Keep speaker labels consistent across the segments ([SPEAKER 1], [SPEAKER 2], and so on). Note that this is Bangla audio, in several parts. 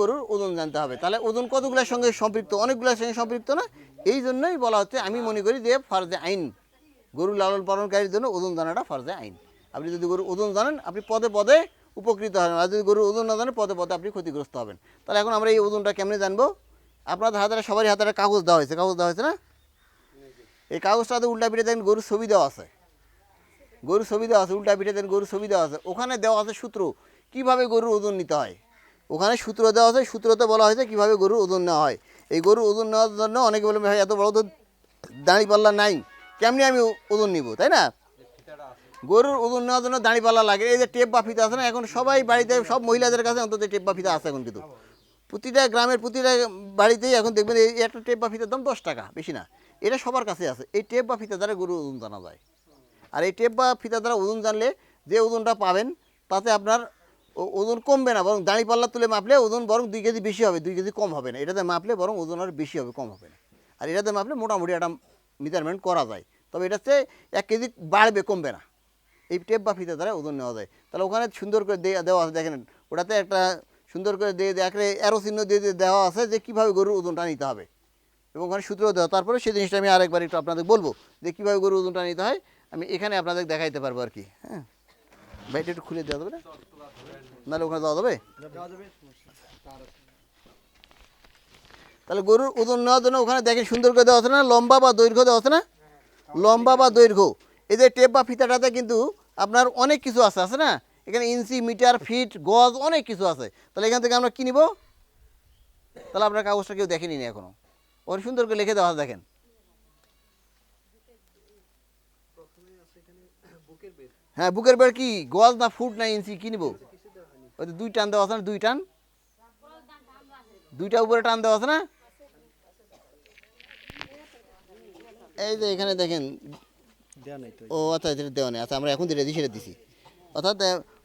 [SPEAKER 1] গরুর ওজন জানতে হবে। তাহলে ওজন কতগুলোর সঙ্গে সম্পৃক্ত? অনেকগুলোর সঙ্গে সম্পৃক্ত না? এই জন্যই বলা হচ্ছে, আমি মনে করি যে ফরজে আইন, গরু লালন পালনকারীর জন্য ওজন জানাটা ফরজে আইন। আপনি যদি গরুর ওজন জানেন, আপনি পদে পদে উপকৃত হবেন, আর যদি গরুর ওজন না জানেন, পদে পদে আপনি ক্ষতিগ্রস্ত হবেন। তাহলে এখন আমরা এই ওজনটা কেমনে জানব? আপনাদের হাতে সবারই হাতে কাগজ দেওয়া হয়েছে, কাগজ দেওয়া হয়েছে না? এই কাগজটাতে উল্টা পিঠে দেখেন গরুর ছবি দেওয়া আছে। গরুর ছবি দেওয়া আছে, উল্টা পিঠে দেন, গরুর ছবি দেওয়া আছে। ওখানে দেওয়া আছে সূত্র, কীভাবে গরুর ওজন নিতে হয়? ওখানে সূত্র দেওয়া আছে, সূত্রতে বলা হয়েছে কীভাবে গরুর ওজন নেওয়া হয়। এই গরুর ওজন নেওয়ার জন্য অনেকে বলে, ভাই, এত বড় তো দাঁড়ি পাল্লা নাই। কেমনি আমি ওজন নিব? তাই না? গরুর ওজন নেওয়ার জন্য দাঁড়ি পাল্লা লাগে। এই যে টেপ বা ফিতা আছে না, এখন সবাই বাড়িতে, সব মহিলাদের কাছে অন্তত টেপ বা ফিতা আছে এখন কিন্তু। প্রতিটা গ্রামের প্রতিটা বাড়িতেই এখন দেখবেন, এই একটা টেপ বা ফিতার দাম দশ টাকা, বেশি না। এটা সবার কাছে আছে। এই টেপ বা ফিতা দ্বারা গরুর ওজন জানা যায়। আর এই টেপ বা ফিতা দ্বারা ওজন জানলে যে ওজনটা পাবেন, তাতে আপনার ওজন কমবে না, বরং দাঁড়ি পাল্লা তুলে মাপলে ওজন বরং দুই কেজি বেশি হবে, দুই কেজি কম হবে না। এটাতে মাপলে বরং ওজন আর বেশি হবে, কম হবে না। আর এটাতে মাপলে মোটামুটি একটা মেজারমেন্ট করা যায়। তবে এটাতে এক কেজি বাড়বে, কমবে না। এই টেপ বা ফিতে দ্বারা ওজন নেওয়া যায়। তাহলে ওখানে সুন্দর করে দেওয়া আছে, দেখেন, ওটাতে একটা সুন্দর করে দিয়ে দেখলে অ্যারো চিহ্ন দিয়ে দিয়ে দেওয়া আছে যে কীভাবে গরুর ওজনটা নিতে হবে। এবং ওখানে সূত্র দেওয়া, তারপরে সেই জিনিসটা আমি আরেকবার একটু আপনাদের বলব যে কীভাবে গরুর ওজনটা নিতে হয়। আমি এখানে আপনাদের দেখাইতে পারব আর কি হ্যাঁ। ভাইটা একটু খুলে দেওয়া যাবে না? নাহলে ওখানে দেওয়া যাবে? তাহলে গরুর ওজন নেওয়ার জন্য ওখানে দেখেন সুন্দর করে দেওয়া আছে না? লম্বা বা দৈর্ঘ্য দেওয়া আছে না? লম্বা বা দৈর্ঘ্য। এই যে টেপ বা ফিতাটাতে কিন্তু আপনার অনেক কিছু আছে আছে না? এখানে ইঞ্চি, মিটার, ফিট, গজ অনেক কিছু আছে। তাহলে এখান থেকে আমরা কি নিব? তাহলে আপনার কাগজটা কেউ দেখেনি না এখনও। ওখানে সুন্দর করে লিখে দেওয়া দেখেন। হ্যাঁ বুকের বেড় কি? গজ না ফুট না ইঞ্চি? কি নিব? ওই দুই টান দেওয়া আছে না দুই টান? দুইটা উপরে টান দেওয়া আছে না? এই যে এখানে দেখেন। ও আচ্ছা এটা দেওয়া নেই। আচ্ছা আমরা এখন যেটা দিই সেটা দিছি। অর্থাৎ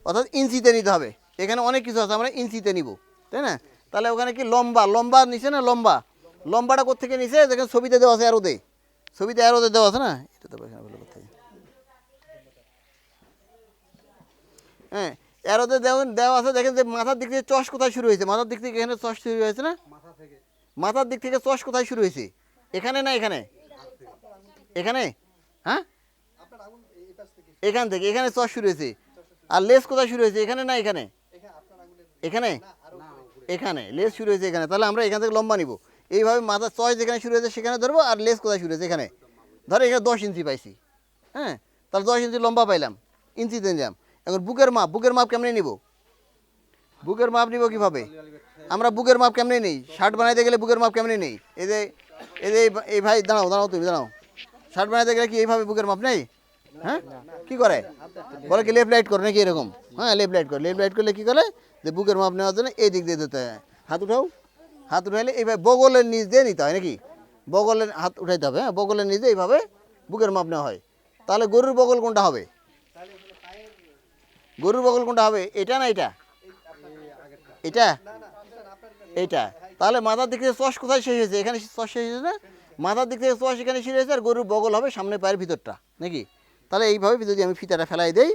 [SPEAKER 1] অর্থাৎ ইঞ্চিতে নিতে হবে। এখানে অনেক কিছু আছে আমরা ইঞ্চিতে নিব। তাই না? তাহলে ওখানে কি লম্বা? লম্বা নিচে না লম্বা? লম্বাটা কোথেকে নিছে? দেখেন ছবিতে দেওয়া আছে অ্যারোতে ছবিতে অ্যারোতে দেওয়া আছে না? এটা তো এখানে ভালো কোথায় হ্যাঁ অ্যারোতে দেওয়া দেওয়া আছে দেখেন যে মাথার দিক থেকে চশ কোথায় শুরু হয়েছে? মাথার দিক থেকে এখানে চশ শুরু হয়েছে না? মাথার দিক থেকে চশ কোথায় শুরু হয়েছে? এখানে না এখানে? এখানে? হ্যাঁ? এখান থেকে এখানে চশ শুরু হয়েছে। আর লেস কোথায় শুরু হয়েছে? এখানে না এখানে?
[SPEAKER 2] এখানে
[SPEAKER 1] এখানে? লেস শুরু হয়েছে এখানে। তাহলে আমরা এখান থেকে লম্বা নিব। এইভাবে মাথার চয় যেখানে শুরু হয়েছে সেখানে ধরবো আর লেস কোথায় শুরু হয়েছে? এখানে। ধরো এখানে দশ ইঞ্চি পাইছি। হ্যাঁ? তাহলে দশ ইঞ্চি লম্বা পাইলাম। ইঞ্চিতে নিলাম এখন বুকের মাপ বুকের মাপ কেমনে নিব? বুকের মাপ নিব কীভাবে? আমরা বুকের মাপ কেমনে নেই? শার্ট বানাইতে গেলে বুকের মাপ কেমনে নেই? এই যে এই যে এই- ভাই, দাঁড়াও দাঁড়াও তুমি, দাঁড়াও। শার্ট বানাইতে গেলে কি এইভাবে বুকের মাপ নেই? হ্যাঁ? কি করে? বলে কি লেফট লাইট করে নাকি এরকম? হ্যাঁ লেফট লাইট করে। লেফট লাইট করলে কি করে? যে বুকের মাপ নেওয়ার জন্য এই দিক দিয়ে দিতে হয়। হাত উঠাও। হাত উঠাইলে এইভাবে বগলের নিচ দিয়ে নিতে হয় নাকি? বগলের হাত উঠাইতে হবে হ্যাঁ? বগলের নিচ এইভাবে বুকের মাপ নেওয়া হয়। তাহলে গরুর বগল কোনটা হবে? গরুর বগল কোনটা হবে? এটা না এটা? এটা? এইটা তাহলে মাথার দিক থেকে চশ কোথায় শেষ হয়েছে? এখানে চশ শেষ হয়েছে না? মাথার দিক থেকে চশ এখানে শেষ হয়েছে আর গরুর বগল হবে সামনে পায়ের ভিতরটা নাকি? তাহলে এইভাবে যদি আমি ফিতাটা ফেলাই দেই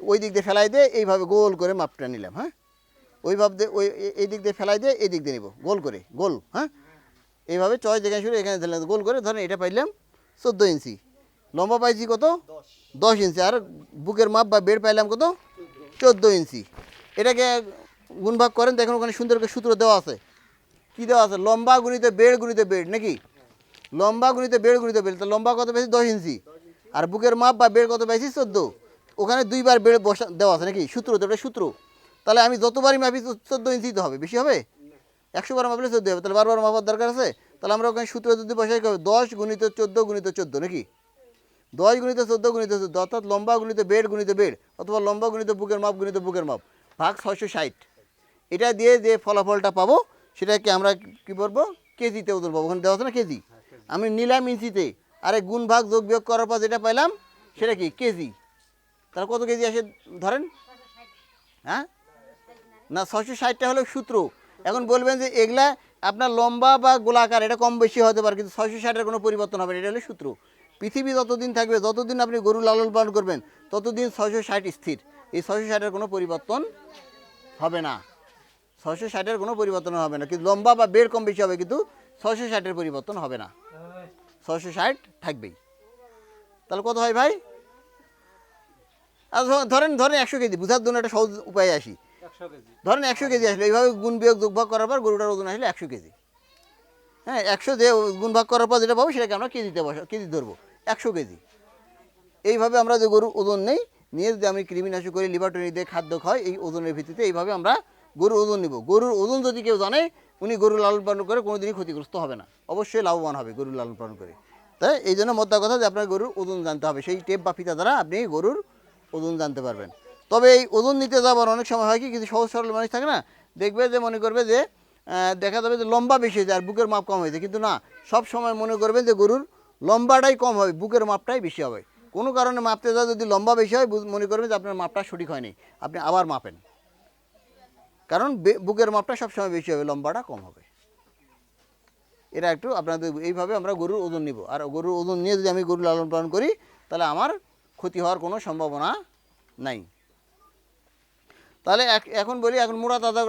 [SPEAKER 1] ওই দিক দিয়ে ফেলাই দিয়ে এইভাবে গোল করে মাপটা নিলাম হ্যাঁ? ওইভাবে দিয়ে ওই এই দিক দিয়ে ফেলাই দিয়ে এই দিক দিয়ে নিব গোল করে গোল হ্যাঁ? এইভাবে চয় যেখানে শুরু এখানে দিলাম গোল করে ধরেন এটা পাইলাম চোদ্দ ইঞ্চি। লম্বা পাইছি কত? দশ ইঞ্চি। আর বুকের মাপ বা বেড পাইলাম কত? চোদ্দ ইঞ্চি। এটাকে গুণভাগ করেন, দেখেন ওখানে সুন্দর করে সূত্র দেওয়া আছে। কি দেওয়া আছে? লম্বা গুণিতে বেড গুণিত বেড, নাকি? লম্বা গুণিত বেড গুণিত বেড তো লম্বা কত পেয়েছি দশ ইঞ্চি। আর বুকের মাপ বা বেড কত পেয়েছি চোদ্দ। ওখানে দুইবার বেড বসা, দেওয়া আছে, নাকি? সূত্র, তো ওটা সূত্র। তাহলে আমি যতবারই মাপি চোদ্দ ইঞ্চি তো হবে। বেশি হবে? একশো বার মাপলে চোদ্দ হবে। তাহলে বারবার মাপার দরকার আছে? তাহলে আমরা ওখানে সূত্র যদি বসাই দশ গুণিত চোদ্দ গুণিত চোদ্দ, নাকি? দশ গুণিত চোদ্দ গুণিত অর্থাৎ লম্বা গুণিত বেড গুণিত বেড, অথবা লম্বা গুণিত বুকের মাপ গুণিত বুকের মাপ, ভাগ ছয়শো ষাট। এটা দিয়ে যে ফলাফলটা পাবো, সেটাকে আমরা কী করব কেজিতে ওজন পাবো। ওখানে দেওয়া আছে না কেজি? আমি নিলাম ইঞ্চিতে, আরে গুণ ভাগ যোগ বিয়োগ করার পর যেটা পাইলাম, সেটা কি? কেজি। তাহলে কত কেজি আসে ধরেন? হ্যাঁ? না, ছয়শো ষাটটা হলো সূত্র। এখন বলবেন যে এগুলা আপনার লম্বা বা গোলাকার, এটা কম বেশি হতে পারে, কিন্তু ছয়শো ষাটের কোনো পরিবর্তন হবে এটা হলো সূত্র। পৃথিবী যতদিন থাকবে যতদিন আপনি গরু লালন পালন করবেন ততদিন ছয়শো ষাট স্থির। এই ছয়শো ষাটের কোনো পরিবর্তন হবে না। ছশো ষাটের কোনো পরিবর্তন হবে না। কিন্তু লম্বা বা বের কম বেশি হবে কিন্তু ছশো ষাটের পরিবর্তন হবে না। ছশো ষাট থাকবেই। তাহলে কত হয় ভাই? আর ধ- ধরেন ধরেন একশো কেজি। বুঝার জন্য একটা সহজ উপায় আসি। ধরেন একশো কেজি আসলে। এইভাবে গুণ বিয়োগ যোগভাগ করার পর গরুটার ওজন আসলে একশো কেজি। হ্যাঁ একশো যে গুণ ভাগ করার পর যেটা পাবো সেটাকে আমরা কেজিতে বসা কেজি ধরবো। একশো কেজি। এইভাবে আমরা যে গরুর ওজন নেই, নিয়ে যদি আমি কৃমিনাশক করি লিভারটনি দিয়ে খাদ্য খাই এই ওজনের ভিত্তিতে এইভাবে আমরা গরুর ওজন নিব। গরুর ওজন যদি কেউ জানে, উনি গরু লালন পালন করে কোনোদিনই ক্ষতিগ্রস্ত হবে না। অবশ্যই লাভবান হবে গরুর লালন পালন করে। তাই এই জন্য মোদ্দা কথা যে আপনার গরুর ওজন জানতে হবে। সেই টেপ বা ফিতা দ্বারা আপনি গরুর ওজন জানতে পারবেন। তবে এই ওজন নিতে যাবার অনেক সময় হয় কি, কিছু সহজ সরল মানুষ থাকে না, দেখবে যে মনে করবে যে দেখা যাবে যে লম্বা বেশি হয়েছে আর বুকের মাপ কম হয়েছে। কিন্তু না, সব সময় মনে করবেন যে গরুর লম্বাটাই কম হবে, বুকের মাপটাই বেশি হবে। কোনো কারণে মাপতে যা যদি লম্বা বেশি হয় মনে করবেন যে আপনার মাপটা সঠিক হয়নি, আপনি আবার মাপেন। কারণ বুকের মাপটা সবসময় বেশি হবে, লম্বাটা কম হবে। এটা একটু আপনাদের এইভাবে আমরা গরুর ওজন নিব। আর গরুর ওজন নিয়ে যদি আমি গরু লালন পালন করি, তাহলে আমার ক্ষতি হওয়ার কোনো সম্ভাবনা নাই। তাহলে এখন বলি, এখন মোড়া তাজা